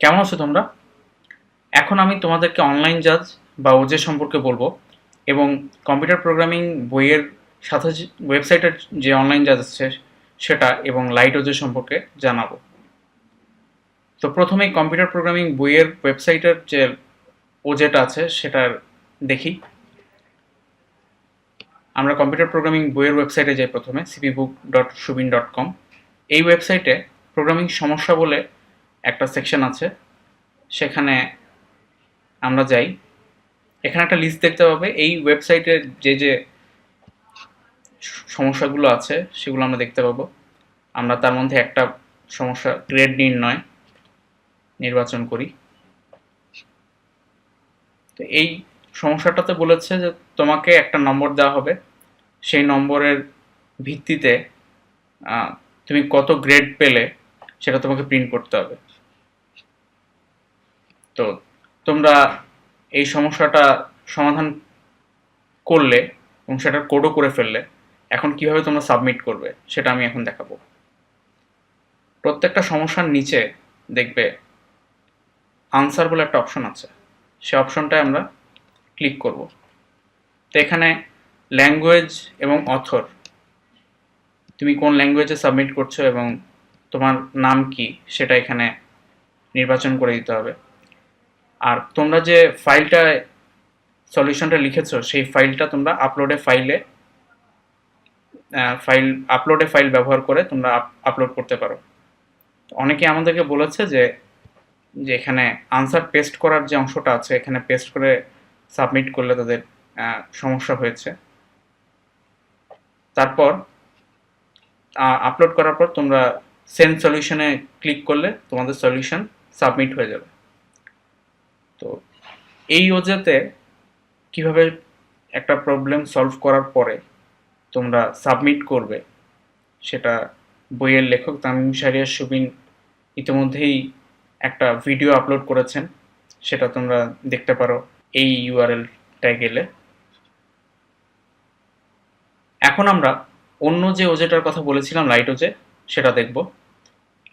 কেমন আছো তোমরা? এখন আমি তোমাদেরকে অনলাইন জাজ বা ওজে সম্পর্কে বলব এবং কম্পিউটার প্রোগ্রামিং বইয়ের সাথে ওয়েবসাইটের যে অনলাইন জাজ আছে সেটা এবং লাইট ওজে সম্পর্কে জানাব। তো প্রথমেই কম্পিউটার প্রোগ্রামিং বইয়ের ওয়েবসাইটের যে ওজেটা আছে সেটার দেখি। আমরা কম্পিউটার প্রোগ্রামিং বইয়ের ওয়েবসাইটে যাই প্রথমে সিপিবুক ডট সুবিন ডট কম এই ওয়েবসাইটে প্রোগ্রামিং সমস্যা বলে একটা সেকশন আছে, সেখানে আমরা যাই। এখানে একটা লিস্ট দেখতে পাবে, এই ওয়েবসাইটে যে যে সমস্যাগুলো আছে, সেগুলো আমরা দেখতে পাবো। আমরা তার মধ্যে একটা সমস্যা গ্রেড নির্ণয় নির্বাচন করি। তো এই সমস্যাটাতে বলেছে যে, তোমাকে একটা নম্বর দেওয়া হবে। সেই নম্বরের ভিত্তিতে তুমি কত গ্রেড পেলে, সেটা তোমাকে প্রিন্ট করতে হবে। তো তোমরা এই সমস্যাটা সমাধান করলে এবং সেটার কোডও করে ফেললে, এখন কীভাবে তোমরা সাবমিট করবে সেটা আমি এখন দেখাবো। প্রত্যেকটা সমস্যার নিচে দেখবে আনসার বলে একটা অপশন আছে। সে অপশনটায় আমরা ক্লিক করব। তো এখানে ল্যাঙ্গুয়েজ এবং অথর তুমি কোন ল্যাঙ্গুয়েজে সাবমিট করছ এবং তোমার নাম কি সেটা এখানে নির্বাচন করে দিতে হবে। আর তোমরা যে ফাইলটা সলিউশনটা লিখেছো, সেই ফাইলটা তোমরা আপলোডে ফাইলে ফাইল আপলোডে ফাইল ব্যবহার করে তোমরা আপলোড করতে পারো। অনেকে আমাদেরকে বলেছে যে যে এখানে আনসার পেস্ট করার যে অংশটা আছে, এখানে পেস্ট করে সাবমিট করলে তাদের সমস্যা হয়েছে। তারপর আপলোড করার পর তোমরা সেন্ড সলিউশনে ক্লিক করলে তোমাদের সলিউশন সাবমিট হয়ে যাবে। তো এই ওজেতে কীভাবে একটা প্রবলেম সলভ করার পরে তোমরা সাবমিট করবে, সেটা বইয়ের লেখক তামিম শাহরিয়ার সুবিন ইতিমধ্যেই একটা ভিডিও আপলোড করেছেন, সেটা তোমরা দেখতে পারো এই ইউআরএলটায় গেলে। এখন আমরা অন্য যে ওজেটার কথা বলেছিলাম লাইট ওজে সেটা দেখব।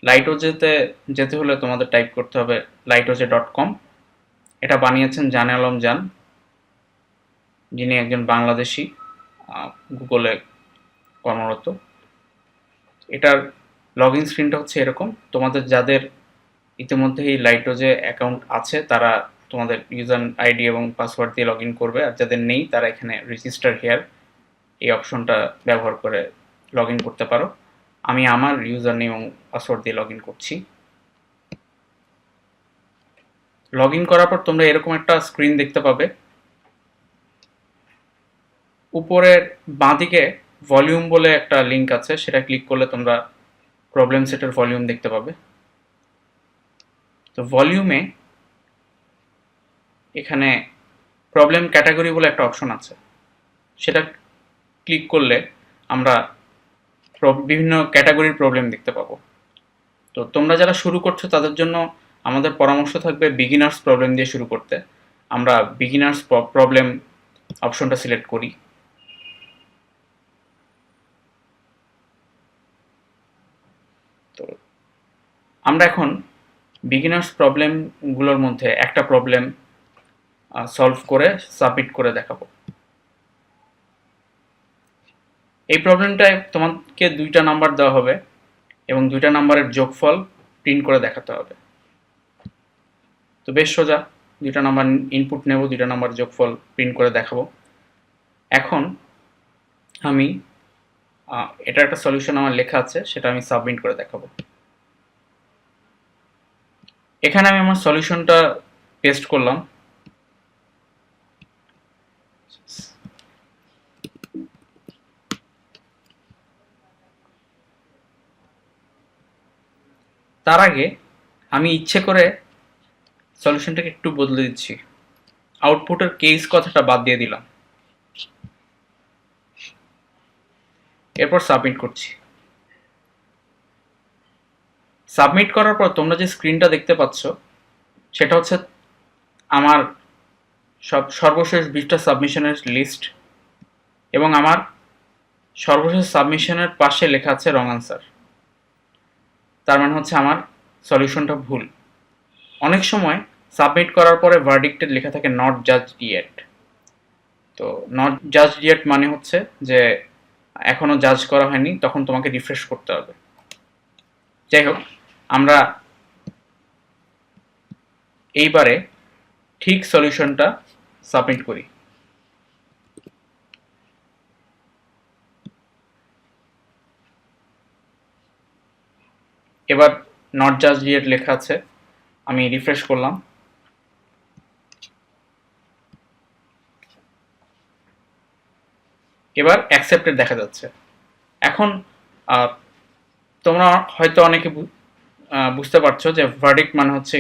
লাইট ওজেতে যেতে হলে তোমাদের টাইপ করতে হবে লাইট ওজে ডট কম এটা বানিয়েছেন জানে আলম জান। যিনি একজন বাংলাদেশি গুগলে কর্মরত। এটার লগ ইন স্ক্রিনটা হচ্ছে এরকম। তোমাদের যাদের ইতিমধ্যেই লাইটোজে অ্যাকাউন্ট আছে, তারা তোমাদের ইউজার আইডি এবং পাসওয়ার্ড দিয়ে লগ ইন করবে। আর যাদের নেই, তারা এখানে রেজিস্টার হেয়ার এই অপশনটা ব্যবহার করে লগ ইন করতে পারো। আমি আমার ইউজার নেম এবং পাসওয়ার্ড দিয়ে লগ ইন করছি। লগ ইন করার পর তোমরা এরকম একটা স্ক্রিন দেখতে পাবে। উপরের বাঁদিকে ভলিউম বলে একটা লিঙ্ক আছে, সেটা ক্লিক করলে তোমরা প্রবলেম সেটের ভলিউম দেখতে পাবে। তো ভলিউমে এখানে প্রবলেম ক্যাটাগরি বলে একটা অপশন আছে। সেটা ক্লিক করলে আমরা বিভিন্ন ক্যাটাগরির প্রবলেম দেখতে পাবো। তো তোমরা যারা শুরু করছ তাদের জন্য আমাদের পরামর্শ থাকবে বিগিনার্স প্রবলেম দিয়ে শুরু করতে। আমরা বিগিনার্স প্রবলেম অপশনটা সিলেক্ট করি। তো আমরা এখন বিগিনার্স প্রবলেমগুলোর মধ্যে একটা প্রবলেম সলভ করে সাবমিট করে দেখাবো। এই প্রবলেমটায় তোমাকে দুইটা নাম্বার দেওয়া হবে এবং দুইটা নাম্বারের যোগফল প্রিন্ট করে দেখাতে হবে। তো বেশ সোজা, দুইটা নাম্বার ইনপুট নেব, দুইটা নাম্বার যোগফল প্রিন্ট করে দেখাবো। এখন আমি এটা একটা সলিউশন আমার লেখা আছে, সেটা আমি সাবমিট করে দেখাবো। এখানে আমি আমার সলিউশনটা পেস্ট করলাম। তার আগে আমি ইচ্ছে করে সলিউশনটাকে একটু বদলে দিচ্ছি। আউটপুটের কেস কথাটা বাদ দিয়ে দিলাম। এরপর সাবমিট করছি। সাবমিট করার পর তোমরা যে স্ক্রিনটা দেখতে পাচ্ছ, সেটা হচ্ছে আমার সব সর্বশেষ বিশটা সাবমিশনের লিস্ট এবং আমার সর্বশেষ সাবমিশনের পাশে লেখা আছে রং আনসার তার মানে হচ্ছে আমার সলিউশনটা ভুল। অনেক সময় সাবমিট করার পরে ভার্ডিক্টে লেখা থাকে নট জাজ ইয়েট তো নট জাজ ইয়েট মানে হচ্ছে যে এখনও জাজ করা হয়নি, তখন তোমাকে রিফ্রেশ করতে হবে। যাই হোক, আমরা এইবারে ঠিক সলিউশনটা সাবমিট করি। এবার নট জাজ ইয়েট লেখা আছে। আমি রিফ্রেশ করলাম। এবার অ্যাকসেপ্টেড দেখা যাচ্ছে। এখন তোমরা হয়তো অনেকে বুঝতে পারছ যে ভার্ডিক্ট মানে হচ্ছে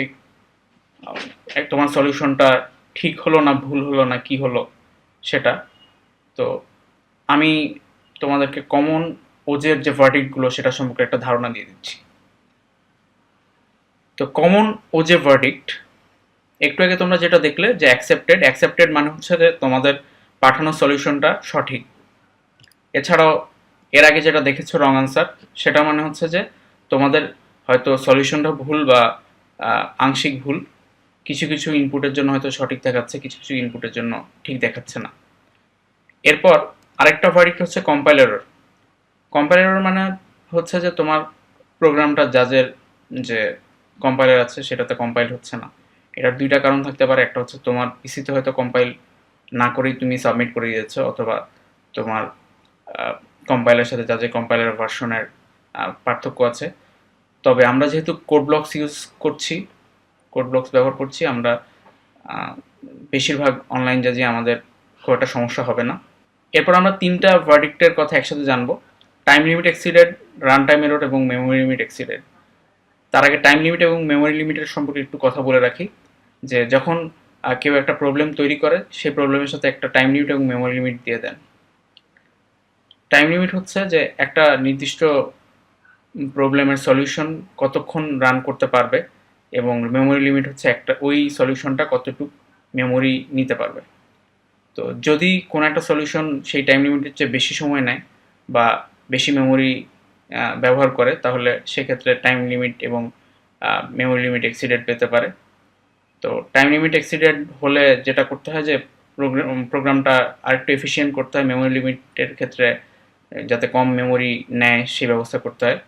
তোমার সলিউশনটা ঠিক হলো না ভুল হলো না কি হলো সেটা। তো আমি তোমাদেরকে কমন ওজের যে ভার্ডিক্টগুলো সেটা সম্পর্কে একটা ধারণা দিয়ে দিচ্ছি। তো কমন ওজে ভার্ডিক্ট একটু আগে তোমরা যেটা দেখলে যে অ্যাকসেপ্টেড অ্যাকসেপ্টেড মানে হচ্ছে যে তোমাদের পাঠানো সলিউশনটা সঠিক। এছাড়াও এর আগে যেটা দেখেছ রং আনসার সেটা মানে হচ্ছে যে তোমাদের হয়তো সলিউশনটা ভুল বা আংশিক ভুল, কিছু কিছু ইনপুটের জন্য হয়তো সঠিক দেখাচ্ছে, কিছু কিছু ইনপুটের জন্য ঠিক দেখাচ্ছে না। এরপর আরেকটা ভার্ডিক্ট হচ্ছে কম্পাইলার কম্পাইলার মানে হচ্ছে যে তোমার প্রোগ্রামটা জাজের যে কম্পাইলার আছে, সেটাতে কম্পাইল হচ্ছে না। এটার দুইটা কারণ থাকতে পারে, একটা হচ্ছে তোমার পিসিতে হয়তো কম্পাইল না করেই তুমি সাবমিট করে দিয়েছ, অথবা তোমার কম্পাইলের সাথে যা যে কম্পাইলার ভার্সনের পার্থক্য আছে। তবে আমরা যেহেতু কোড ব্লকস ইউজ করছি কোড ব্লকস ব্যবহার করছি, আমরা বেশিরভাগ অনলাইন জাজে আমাদের খুব একটা সমস্যা হবে না। এরপর আমরা তিনটা ভার্ডিক্টের কথা একসাথে জানব। Time limit exceeded run time error এবং মেমোরি লিমিট এক্সিডেড তার আগে টাইম লিমিট এবং মেমোরি লিমিটের সম্পর্কে একটু কথা বলে রাখি, যে যখন কেউ একটা প্রবলেম তৈরি করে, সেই প্রবলেমের সাথে একটা টাইম লিমিট এবং মেমোরি লিমিট দিয়ে দেন। টাইম লিমিট হচ্ছে যে একটা নির্দিষ্ট প্রবলেমের সলিউশন কতক্ষণ রান করতে পারবে এবং মেমোরি লিমিট হচ্ছে একটা, ওই সলিউশনটা কতটুকু মেমোরি নিতে পারবে। তো যদি কোনো একটা সলিউশন সেই টাইম লিমিটের চেয়ে বেশি সময় নেয় বা বেশি মেমোরি ব্যবহার করে, তাহলে সেক্ষেত্রে টাইম লিমিট এবং মেমোরি লিমিট এক্সিডেড পেতে পারে। তো টাইম লিমিট এক্সিডেড হলে যেটা করতে হয় যে প্রোগ্রাম প্রোগ্রামটা আরেকটু এফিসিয়েন্ট করতে হয় মেমোরি লিমিটের ক্ষেত্রে, যাতে কম মেমোরি নেয় সেই ব্যবস্থা করতে হয়।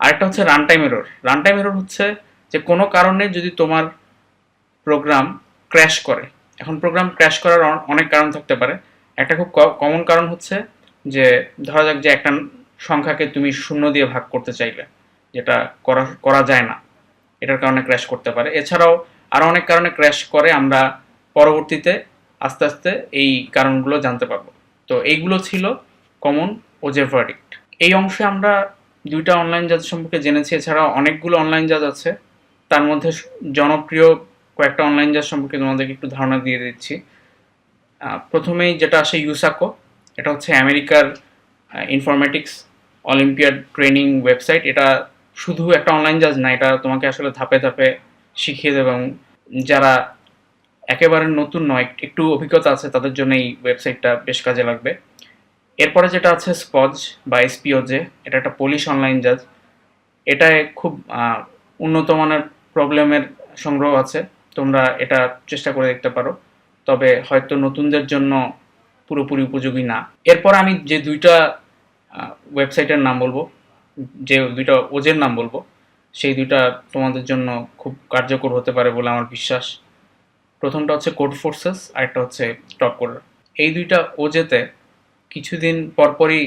আরেকটা হচ্ছে run time error run time error হচ্ছে যে, কোনো কারণে যদি তোমার প্রোগ্রাম ক্র্যাশ করে, এখন প্রোগ্রাম ক্র্যাশ করার অনেক কারণ থাকতে পারে। একটা খুব কমন কারণ হচ্ছে যে, ধরা যাক যে একটা সংখ্যাকে তুমি শূন্য দিয়ে ভাগ করতে চাইলে, যেটা করা করা যায় না। এটার কারণে ক্র্যাশ করতে পারে। এছাড়াও আরও অনেক কারণে ক্র্যাশ করে, আমরা পরবর্তীতে আস্তে আস্তে এই কারণগুলো জানতে পারব। তো এইগুলো ছিল কমন ওজে ভার্ডিক্ট এই অংশে আমরা দুইটা অনলাইন জাজ সম্পর্কে জেনেছি। এছাড়াও অনেকগুলো অনলাইন জাজ আছে। তার মধ্যে জনপ্রিয় কয়েকটা অনলাইন জাজ সম্পর্কে তোমাদেরকে একটু ধারণা দিয়ে দিচ্ছি। প্রথমেই যেটা আসে ইউসাকো এটা হচ্ছে আমেরিকার ইনফরমেটিক্স অলিম্পিয়াড ট্রেনিং ওয়েবসাইট এটা শুধু একটা অনলাইন জাজ না, এটা তোমাকে আসলে ধাপে ধাপে শিখিয়ে দেবে এবং যারা একেবারে নতুন নয়, একটু অভিজ্ঞতা আছে, তাদের জন্য এই ওয়েবসাইটটা বেশ কাজে লাগবে। এরপরে যেটা আছে স্পজ বা এসপিওজে এটা একটা পুলিশ অনলাইন জাজ এটায় খুব উন্নত মানের প্রবলেমের সংগ্রহ আছে, তোমরা এটা চেষ্টা করে দেখতে পারো। তবে হয়তো নতুনদের জন্য পুরোপুরি উপযোগী না। এরপর আমি যে দুইটা ওয়েবসাইটের নাম বলব, যে দুইটা ওজের নাম বলব, সেই দুইটা তোমাদের জন্য খুব কার্যকর হতে পারে বলে আমার বিশ্বাস। প্রথমটা হচ্ছে কোড ফোর্সেস আর একটা হচ্ছে টপ কোডার এই দুইটা ওজেতে কিছুদিন পরপরই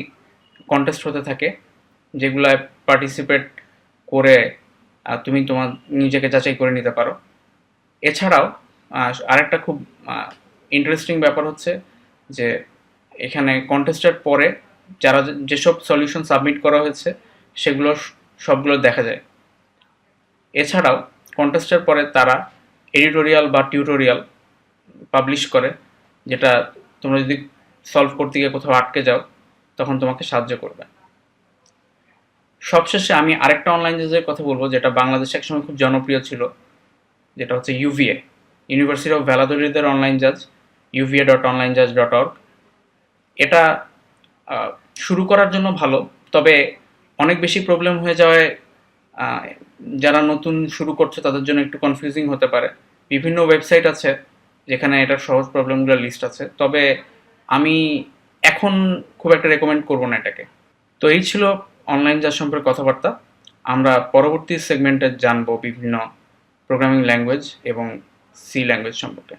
কন্টেস্ট হতে থাকে যেগুলায় পার্টিসিপেট করে তুমি তোমার নিজেকে যাচাই করে নিতে পারো। এছাড়াও আরেকটা খুব ইন্টারেস্টিং ব্যাপার হচ্ছে যে এখানে কন্টেস্টের পরে যারা যেসব সলিউশন সাবমিট করা হয়েছে, সেগুলো সবগুলো দেখা যায়। এছাড়াও কন্টেস্টের পরে তারা এডিটোরিয়াল বা টিউটোরিয়াল পাবলিশ করে, যেটা তোমরা যদি সলভ করতে গিয়ে কোথাও আটকে যাও, তখন তোমাকে সাহায্য করবে। সবশেষে আমি আরেকটা অনলাইন জাজের কথা বলব, যেটা বাংলাদেশে একসময় খুব জনপ্রিয় ছিল, যেটা হচ্ছে ইউভিএ ইউনিভার্সিটি অফ ভ্যালাদরিদের অনলাইন জাজ ইউভিএ ডট অনলাইন জাজ ডট অর্গ এটা শুরু করার জন্য ভালো। তবে অনেক বেশি প্রবলেম হয়ে যাওয়ায় যারা নতুন শুরু করছে তাদের জন্য একটু কনফিউজিং হতে পারে। বিভিন্ন ওয়েবসাইট আছে যেখানে এটার সহজ প্রবলেমগুলো লিস্ট আছে। তবে আমি এখন খুব একটা রেকমেন্ড করব না এটাকে। তো এই ছিল অনলাইন যার সম্পর্কে কথাবার্তা। আমরা পরবর্তী সেগমেন্টে জানব বিভিন্ন প্রোগ্রামিং ল্যাঙ্গুয়েজ এবং সি ল্যাঙ্গুয়েজ সম্পর্কে।